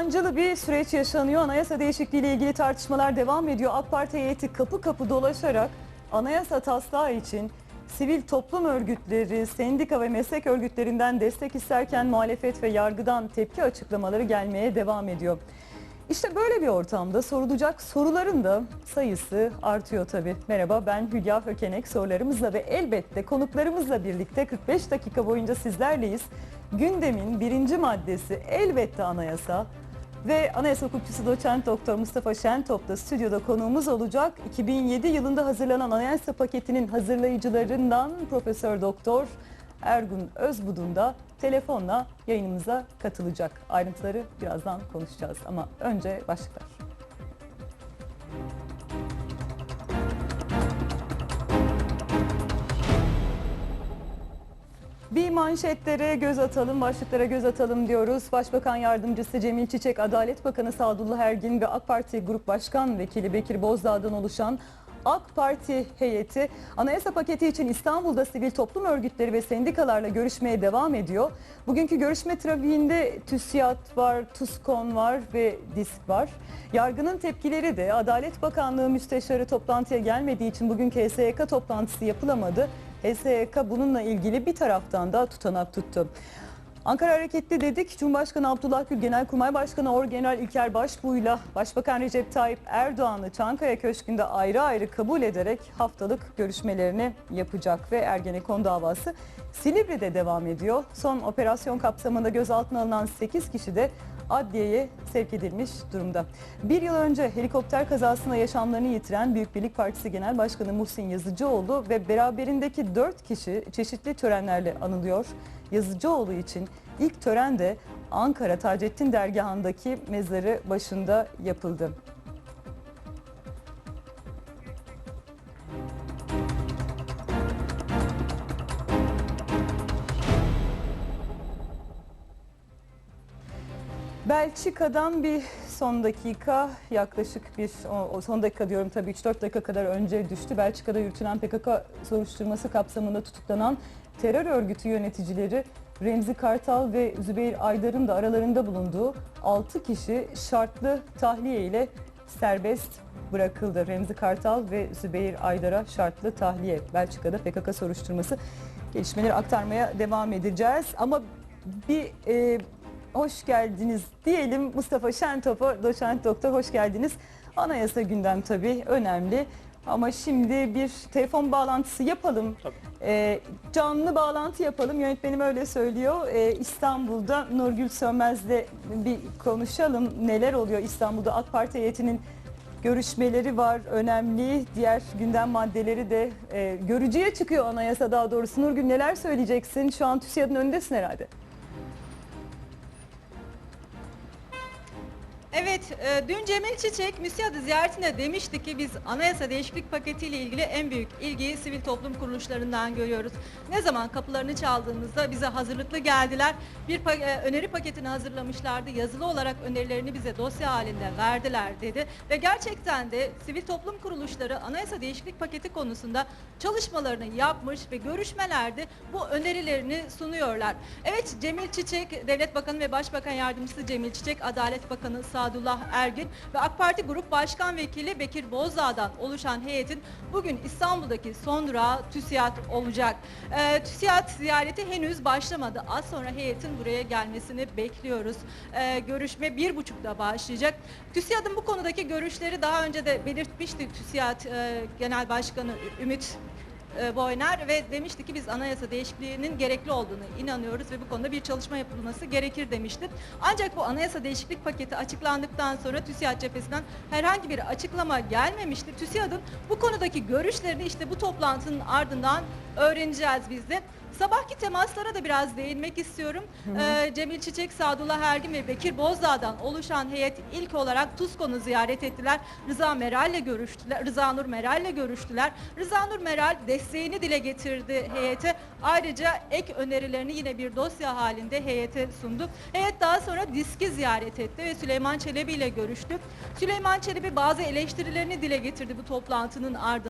sancılı bir süreç yaşanıyor. Anayasa değişikliği ile ilgili tartışmalar devam ediyor. AK Parti heyeti kapı kapı dolaşarak anayasa taslağı için sivil toplum örgütleri, sendika ve meslek örgütlerinden destek isterken muhalefet ve yargıdan tepki açıklamaları gelmeye devam ediyor. İşte böyle bir ortamda sorulacak soruların da sayısı artıyor tabii. Merhaba ben Hülya Hökenek sorularımızla ve elbette konuklarımızla birlikte 45 dakika boyunca sizlerleyiz. Gündemin birinci maddesi elbette anayasa ve anayasa hukukçusu doçent doktor Mustafa Şentop da stüdyoda konuğumuz olacak. 2007 yılında hazırlanan anayasa paketinin hazırlayıcılarından Profesör Doktor Ergun Özbudun da telefonla yayınımıza katılacak. Ayrıntıları birazdan konuşacağız ama önce başlıklar. Manşetlere göz atalım, başlıklara göz atalım diyoruz. Başbakan Yardımcısı Cemil Çiçek, Adalet Bakanı Sadullah Ergin ve AK Parti Grup Başkan Vekili Bekir Bozdağ'dan oluşan AK Parti heyeti anayasa paketi için İstanbul'da sivil toplum örgütleri ve sendikalarla görüşmeye devam ediyor. Bugünkü görüşme trafiğinde TÜSİAD var, TUSKON var ve DİSK var. Yargının tepkileri de Adalet Bakanlığı Müsteşarı toplantıya gelmediği için bugünkü HSYK toplantısı yapılamadı. HSYK bununla ilgili bir taraftan da tutanak tuttu. Ankara hareketli dedik. Cumhurbaşkanı Abdullah Gül, Genelkurmay Başkanı Orgeneral İlker Başbuğ'yla Başbakan Recep Tayyip Erdoğan'ı Çankaya Köşkü'nde ayrı ayrı kabul ederek haftalık görüşmelerini yapacak ve Ergenekon davası Silivri'de devam ediyor. Son operasyon kapsamında gözaltına alınan 8 kişi de adliyeye sevk edilmiş durumda. Bir yıl önce helikopter kazasında yaşamlarını yitiren Büyük Birlik Partisi Genel Başkanı Muhsin Yazıcıoğlu ve beraberindeki 4 kişi çeşitli törenlerle anılıyor. Yazıcıoğlu için ilk tören de Ankara Taceddin Dergahı'ndaki mezarı başında yapıldı. Belçika'dan bir son dakika yaklaşık bir son dakika diyorum tabii 3-4 dakika kadar önce düştü. Belçika'da yürütülen PKK soruşturması kapsamında tutuklanan terör örgütü yöneticileri Remzi Kartal ve Zübeyir Aydar'ın da aralarında bulunduğu 6 kişi şartlı tahliye ile serbest bırakıldı. Remzi Kartal ve Zübeyir Aydar'a şartlı tahliye. Belçika'da PKK soruşturması gelişmeleri aktarmaya devam edeceğiz. Ama bir e, hoş geldiniz diyelim Mustafa Şentop'a, doçent doktor hoş geldiniz. Anayasa gündem tabii önemli. Ama şimdi bir telefon bağlantısı yapalım. Tabii. Ee, canlı bağlantı yapalım. Yönetmenim öyle söylüyor. Ee, İstanbul'da Nurgül Sönmez'le bir konuşalım. Neler oluyor İstanbul'da AK Parti heyetinin görüşmeleri var. Önemli. Diğer gündem maddeleri de e, görücüye çıkıyor anayasa daha doğrusu. Nurgül neler söyleyeceksin? Şu an TÜSİAD'ın önündesin herhalde. Evet, e, dün Cemil Çiçek MÜSİAD'ı ziyaretinde demişti ki biz anayasa değişiklik paketiyle ilgili en büyük ilgiyi sivil toplum kuruluşlarından görüyoruz. Ne zaman kapılarını çaldığımızda bize hazırlıklı geldiler. Bir pa- e, öneri paketini hazırlamışlardı. Yazılı olarak önerilerini bize dosya halinde verdiler dedi. Ve gerçekten de sivil toplum kuruluşları anayasa değişiklik paketi konusunda çalışmalarını yapmış ve görüşmelerde bu önerilerini sunuyorlar. Evet Cemil Çiçek, Devlet Bakanı ve Başbakan Yardımcısı Cemil Çiçek, Adalet Bakanı Sadullah Ergin ve AK Parti Grup Başkan Vekili Bekir Bozdağ'dan oluşan heyetin bugün İstanbul'daki son durağı TÜSİAD olacak. Ee, TÜSİAD ziyareti henüz başlamadı. Az sonra heyetin buraya gelmesini bekliyoruz. Ee, görüşme bir buçukta başlayacak. TÜSİAD'ın bu konudaki görüşleri daha önce de belirtmişti TÜSİAD e, Genel Başkanı Ümit e, Boyner ve demişti ki biz anayasa değişikliğinin gerekli olduğunu inanıyoruz ve bu konuda bir çalışma yapılması gerekir demişti. Ancak bu anayasa değişiklik paketi açıklandıktan sonra TÜSİAD cephesinden herhangi bir açıklama gelmemişti. TÜSİAD'ın bu konudaki görüşlerini işte bu toplantının ardından öğreneceğiz biz de. Sabahki temaslara da biraz değinmek istiyorum. Ee, Cemil Çiçek, Sadullah Ergin ve Bekir Bozdağ'dan oluşan heyet ilk olarak TUSKON'u ziyaret ettiler. Rıza Meral'le görüştüler. Rıza Nur Meral'le görüştüler. Rıza Nur Meral desteğini dile getirdi heyete. Ayrıca ek önerilerini yine bir dosya halinde heyete sundu. Heyet daha sonra diski ziyaret etti ve Süleyman Çelebi ile görüştü. Süleyman Çelebi bazı eleştirilerini dile getirdi bu toplantının ardından.